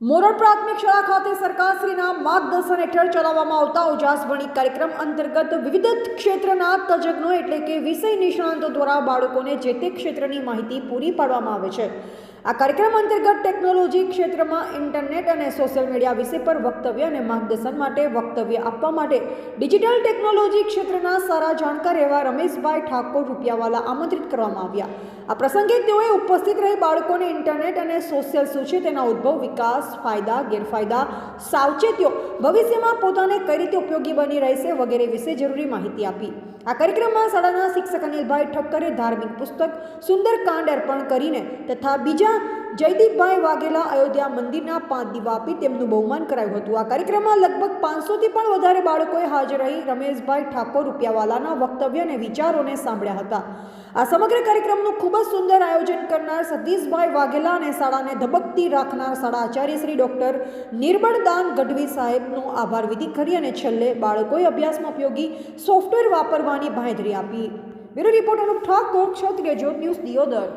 મોરડ પ્રાથમિક શાળા ખાતે સરકારશ્રીના માર્ગદર્શન હેઠળ ચલાવવામાં આવતા ઉજાસવણી કાર્યક્રમ અંતર્ગત વિવિધ ક્ષેત્રના તજજ્ઞો એટલે કે વિષય નિષ્ણાંતો દ્વારા બાળકોને જે તે ક્ષેત્રની માહિતી પૂરી પાડવામાં આવે છે. આ કાર્યક્રમ અંતર્ગત ટેકનોલોજી ક્ષેત્રમાં ઇન્ટરનેટ અને સોશિયલ મીડિયા વિષય પર વક્તવ્ય અને માર્ગદર્શન માટે વક્તવ્ય આપવા માટે ડિજિટલ ટેકનોલોજી ક્ષેત્રના સારા જાણકાર એવા રમેશભાઈ ઠાકોર રૂપિયાવાલા આમંત્રિત કરવામાં આવ્યા. આ પ્રસંગે તેઓએ ઉપસ્થિત રહી બાળકોને ઇન્ટરનેટ અને સોશિયલ શું છે તેના ઉદ્ભવ, વિકાસ, ફાયદા, ગેરફાયદા, સાવચેતીઓ, ભવિષ્યમાં પોતાને કઈ રીતે ઉપયોગી બની રહેશે વગેરે વિશે જરૂરી માહિતી આપી. આ કાર્યક્રમમાં શાળાના શિક્ષક અનિલભાઈ ઠક્કરે ધાર્મિક પુસ્તક સુંદરકાંડ અર્પણ કરીને તથા બીજા જયદીપભાઈ વાઘેલા અયોધ્યા મંદિરના પાંચ દીવા આપી તેમનું બહુમાન કરાયું હતું. આ કાર્યક્રમમાં લગભગ પાંચસોથી પણ વધારે બાળકોએ હાજર રહી રમેશભાઈ ઠાકોર રૂપિયાવાલાના વક્તવ્ય અને વિચારોને સાંભળ્યા હતા. આ સમગ્ર કાર્યક્રમનું ખૂબ જ સુંદર આયોજન કરનાર સતીશભાઈ વાઘેલા અને શાળાને ધબકતી રાખનાર શાળા આચાર્ય શ્રી ડૉક્ટર નિર્મળદાન ગઢવી સાહેબનો આભાર વિધિ કરી અને છેલ્લે બાળકોએ અભ્યાસમાં ઉપયોગી સોફ્ટવેર વાપરવાની બાંહેધરી આપી. Bureau report Anup Thakor Kshatriya Jyot news, Deodar.